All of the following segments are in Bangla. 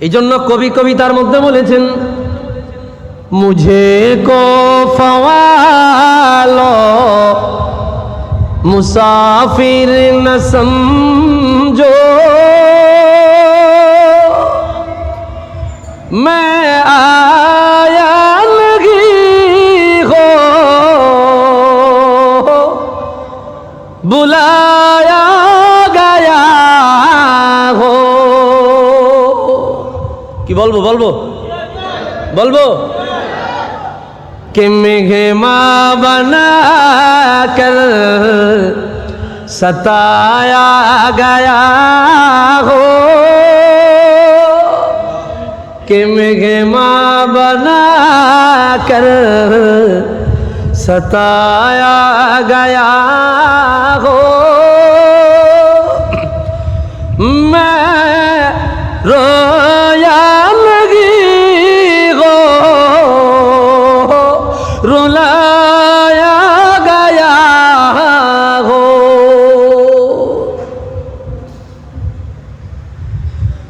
এই জন্য কবি কবিতার মধ্যে বলেছেন মুঝে কো ফওয়ালো মুসাফির ন সমঝো मैं आया नहीं हो बुलाया কি বলবো বলবো বলবো कि मेघे माँ बना कर सताया गया हो कि मेघे माँ बना कर सताया गया हो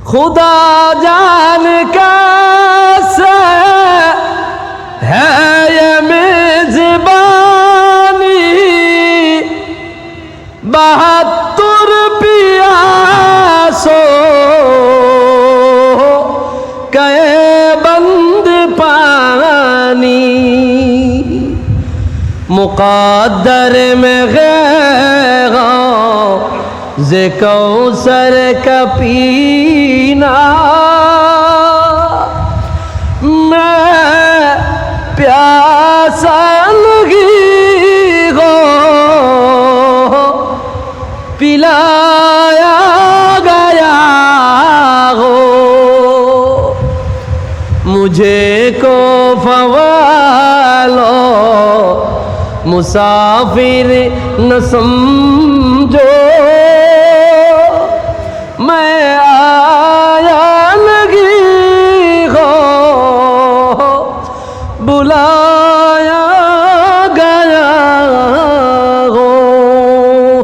খুদা জান কাছে হ্যাঁ মেজবানি। বাহাত্তর পিয়াস কে বন্দ পানি। মুকদ্দর মে গে गैर जे कौसर का पीना मैं प्यासा लगी हो पिलाया गया हो मुझे को फवालो मुसाफिर न समझो